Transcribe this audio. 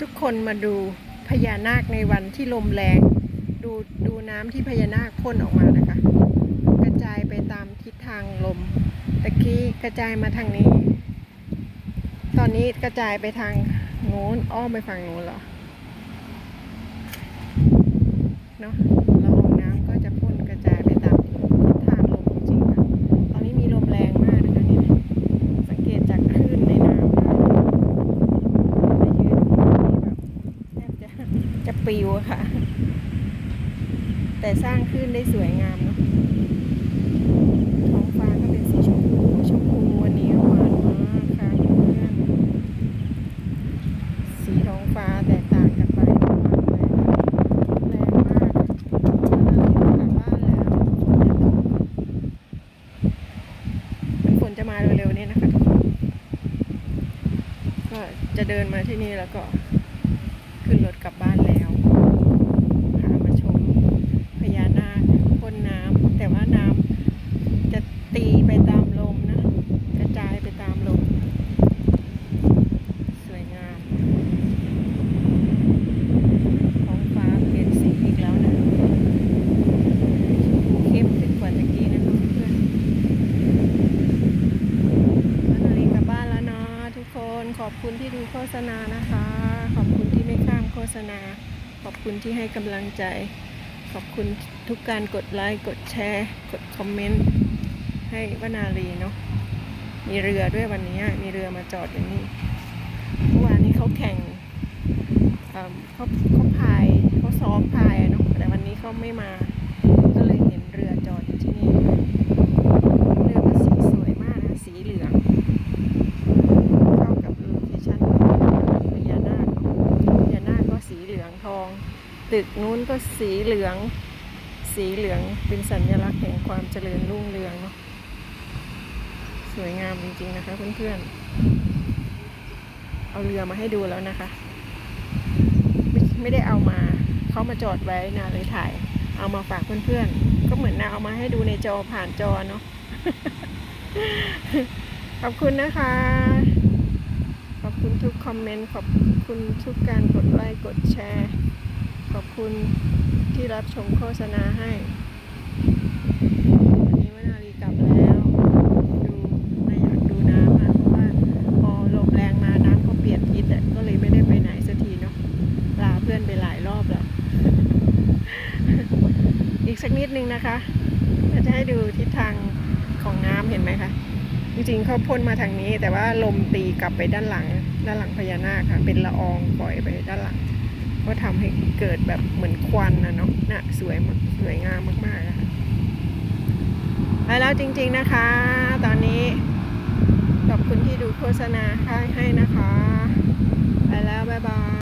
ทุกคนมาดูพญานาคในวันที่ลมแรง ดูดูน้ำที่พญานาคพ่นออกมานะคะ กระจายไปตามทิศทางลม ตะกี้กระจายมาทางนี้ ตอนนี้กระจายไปทางโน้นอ้อมไปฝั่งโน้นเหรอเนาะละอองน้ำก็จะพ่นกระจายไปตามทิศทางลมจริงๆค่ะตอนนี้มีลมแรงมากนะคะเนี่ยสังเกตจากคลื่นในน้ำนะมายืนนี่แบบแทบจะจะ ปิวอะค่ะ แต่สร้างคลื่นได้สวยงามเนาะท้องฟ้าก็เป็นสีชมพูชมพูวันนี้หวานมากค่ะเพื่อนสีท้องฟ้าแตกต่างกันไปมากลยแรงมากกลับบ้านแล้วฝนจะตกฝนจะมาเร็วๆนี้นะคะทุกคนก็จะเดินมาที่นี่แล้วก็ขึ้นรถกลับบ้านแล้ว พามาชมพญานาคพ่นน้ำแต่ว่าน้ำจะตีไปตามลมนะ กระจายไปตามลม สวยงามท้องฟ้าเปลี่ยนสีอีกแล้วนะเข้มขึ้นกว่าตะกี้นะคะเพื่อนแล้วนาฬิกลับบ้านแล้วเนาะทุก คนขอบคุณที่ดูโฆษณานะคะ ขอบคุณที่ไม่ข้ามโฆษณา ขอบคุณที่ให้กำลังใจ ขอบคุณทุกการกดไลค์กดแชร์ กดคอมเมนต์ให้วนาลีเนาะมีเรือด้วยวันนี้มีเรือมาจอดอย่างนี้เมื่อวานนี้เขาแข่งเเขาเขาพายเขาซ้อมพายเนาะแต่วันนี้เขาไม่มา ก็เลยเห็นเรือจอดอยู่ที่นี่ เรือก็สีสวยมากนะ สีเหลือง เข้ากับโลเคชั่นพญานาคเนาะพญานาคก็สีเหลื อง ตึกนู้นก็สีเหลือง สีเหลืองเป็นสัญลักษณ์แห่งความเจริญรุ่งเรืองเนาะสวยงามจริงๆนะคะเพื่อนๆ เอาเรือมาให้ดูแล้วนะคะ ไม่ไม่ได้เอามาเขามาจอดไว้นะเลยถ่าย เอามาฝากเพื่อนๆ ก็เหมือนนะเอามาให้ดูในจอผ่านจอเนาะขอบคุณนะคะ อบคุณทุกคอมเมนต์ ขอบคุณทุกการกดไลค์ กดแชร์ ขอบคุณที่รับชมโฆษณาให้วันนี้วนาลีกลับแล้ว ดูไม่อยากดูน้ำอะเพราะว่าพอลมแรงมาน้ำก็เปลี่ยนทิศอะก็เลยไม่ได้ไปไหนสักทีเนาะลาเพื่อนไปหลายรอบแล้ว อีกสักนิดนึงนะคะจะให้ดูทิศทางของน้ำเห็นไหมคะ จริงๆเขาพ่นมาทางนี้ แต่ว่าลมตีกลับไปด้านหลัง ด้านหลังพญานาคค่ะ เป็นละอองปล่อยไปด้านหลัง ก็ทำให้เกิดแบบเหมือนควันนะเนาะน่ะสวยมากสวยงามมากๆนะคะแล้วจริงๆนะคะ ตอนนี้ขอบคุณที่ดูโฆษณาให้นะคะ ไปแล้ว บ๊ายบาย